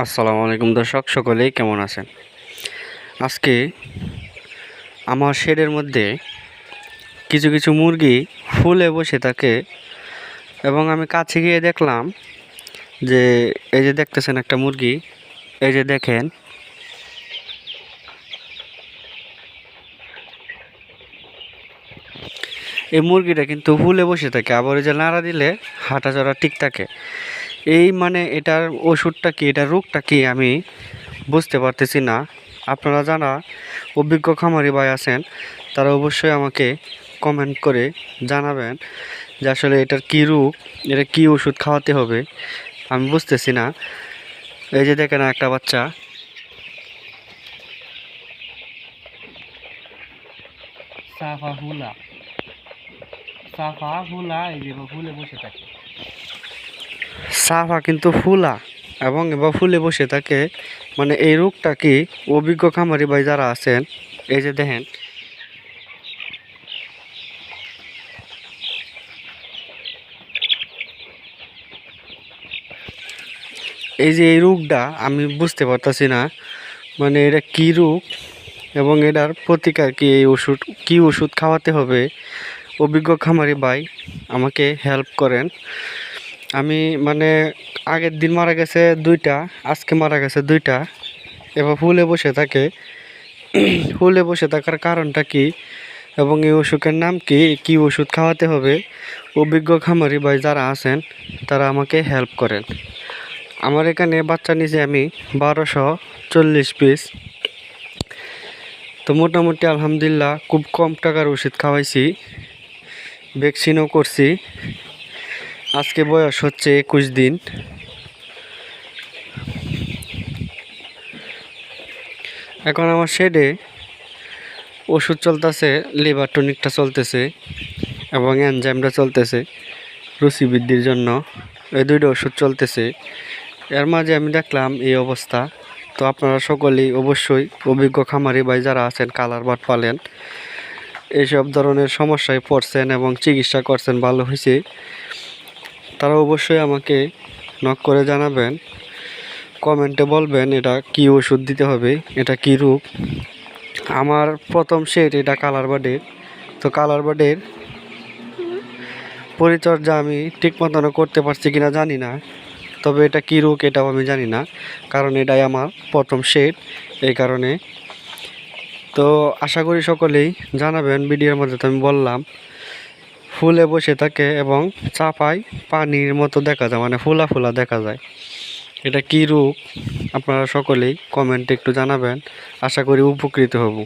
আসসালামু আলাইকুম দর্শক, সকলেই কেমন আছেন? আজকে আমার শেডের মধ্যে কিছু কিছু মুরগি ফুলে বসে থাকে এবং আমি কাছে গিয়ে দেখলাম যে এই যে দেখতেছেন একটা মুরগি, এই যে দেখেন। এই মুরগিটা কিন্তু ফুলে বসে থাকে, আবার এই যে নাড়া দিলে হাঁটা চড়া ঠিক থাকে। এই মানে এটার ওষুধটা কি, এটার রোগটা কি আমি বুঝতে পারতেছি না। আপনারা যারা অভিজ্ঞ খামারি ভাই আছেন, তারা অবশ্যই আমাকে কমেন্ট করে জানাবেন যে আসলে এটার কী রোগ, এটা কী ওষুধ খাওয়াতে হবে, আমি বুঝতেছি না। এই যে দেখেন একটা বাচ্চা। সাফা হুলা। সাফা হুলা, এই যে ফুলে বসে থাকে। সাফা কিন্তু ফুলা এবং এবার ফুলে বসে থাকে। মানে এই রোগটা কি অভিজ্ঞ খামারি ভাই যারা আছেন, এই যে দেখেন। এই যে এই রোগটা আমি বুঝতে পারতাছি না মানে এটা কী রোগ এবং এটার প্রতিকার কি এই ওষুধ, কী ওষুধ খাওয়াতে হবে? অভিজ্ঞ খামারি ভাই আমাকে হেল্প করেন। আমি মানে আগের দিন মারা গেছে দুইটা, আজকে মারা গেছে দুইটা। এবার ফুলে বসে থাকে। ফুলে বসে থাকার কারণটা কি এবং এই অসুখের নাম কি কি ওষুধ খাওয়াতে হবে, অভিজ্ঞ খামারি ভাই যারা আছেন, তারা আমাকে হেল্প করেন। আমার এখানে বাচ্চা নিচে আমি বারোশো চল্লিশ পিস তো মোটামুটি আলহামদুলিল্লাহ খুব কম টাকার ওষুধ খাওয়াইছি ভ্যাকসিনও করছি। আজকে বয়স হচ্ছে একুশ দিন। এখন আমার শেডে ওষুধ চলতেছে, লিভার টনিকটা চলতেছে এবং এনজাইমটা চলতেছে রুচি বৃদ্ধির জন্য। এই দুইটা ওষুধ চলতেছে। এর মাঝে আমি দেখলাম এই অবস্থা। তো আপনারা সকলেই অবশ্যই অভিজ্ঞ খামারি ভাই যারা আছেন, কালার বাট পালেন, এইসব ধরনের সমস্যায় পড়ছেন এবং চিকিৎসা করছেন, ভালো হয়েছে। তারা অবশ্যই আমাকে নক করে জানাবেন। কমেন্টে বলবেন এটা কি ওষুধ দিতে হবে, এটা কি রূপ আমার প্রথম সেট এটা কালার বার্ডের তো কালার বার্ডের পরিচর্যা আমি ঠিক মতন করতে পারছি কিনা জানি না। তবে এটা কী রোগ এটাও আমি জানি না, কারণ এটাই আমার প্রথম শেড এই কারণে। তো আশা করি সকলেই জানাবেন, ভিডিওর মধ্যে তো আমি বললাম। ফুলে বসে থাকে এবং চাপায় পানির মতো দেখা যায় মানে ফোলা ফুলা দেখা যায়। এটা কী রূপ? আপনারা সকলেই কমেন্টে একটু জানাবেন। আশা করি উপকৃত হব।